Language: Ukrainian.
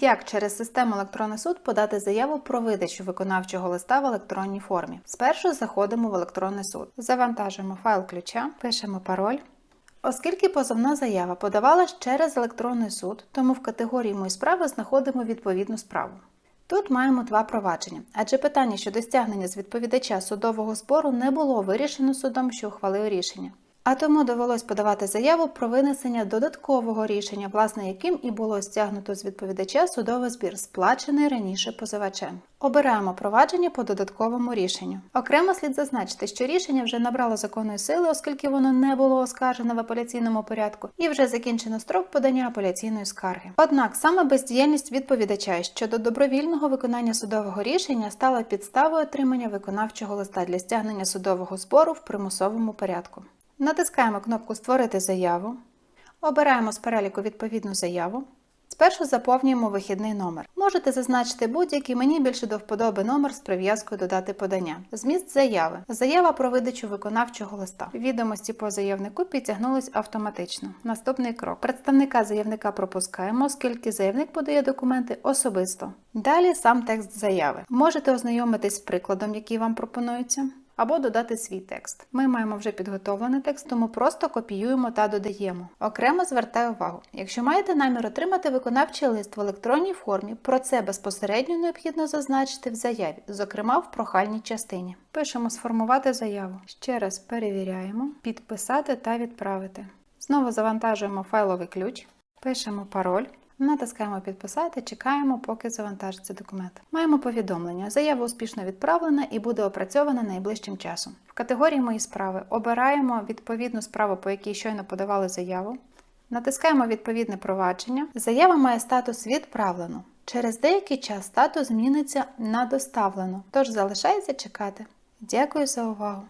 Як через систему електронний суд подати заяву про видачу виконавчого листа в електронній формі? Спершу заходимо в електронний суд, завантажуємо файл ключа, пишемо пароль. Оскільки позовна заява подавалась через електронний суд, тому в категорії Мої справи знаходимо відповідну справу. Тут маємо два провадження, адже питання щодо стягнення з відповідача судового збору не було вирішено судом, що ухвалив рішення. А тому довелось подавати заяву про винесення додаткового рішення, власне яким і було стягнуто з відповідача судовий збір, сплачений раніше позивачем. Обираємо провадження по додатковому рішенню. Окремо слід зазначити, що рішення вже набрало законної сили, оскільки воно не було оскаржено в апеляційному порядку, і вже закінчено строк подання апеляційної скарги. Однак саме бездіяльність відповідача щодо добровільного виконання судового рішення стала підставою отримання виконавчого листа для стягнення судового збору в примусовому порядку. Натискаємо кнопку Створити заяву. Обираємо з переліку відповідну заяву. Спершу заповнюємо вихідний номер. Можете зазначити будь-який мені більше до вподоби номер з прив'язкою додати подання. Зміст заяви. Заява про видачу виконавчого листа. Відомості по заявнику підтягнулись автоматично. Наступний крок. Представника заявника пропускаємо, оскільки заявник подає документи особисто. Далі сам текст заяви. Можете ознайомитись з прикладом, який вам пропонується або додати свій текст. Ми маємо вже підготовлений текст, тому просто копіюємо та додаємо. Окремо звертаю увагу, якщо маєте намір отримати виконавчий лист в електронній формі, про це безпосередньо необхідно зазначити в заяві, зокрема в прохальній частині. Пишемо сформувати заяву. Ще раз перевіряємо, підписати та відправити. Знову завантажуємо файловий ключ, пишемо пароль. Натискаємо підписати, чекаємо, поки завантажиться документ. Маємо повідомлення. Заява успішно відправлена і буде опрацьована найближчим часом. В категорії Мої справи обираємо відповідну справу, по якій щойно подавали заяву. Натискаємо відповідне провадження. Заява має статус відправлено. Через деякий час статус зміниться на доставлено, тож залишається чекати. Дякую за увагу!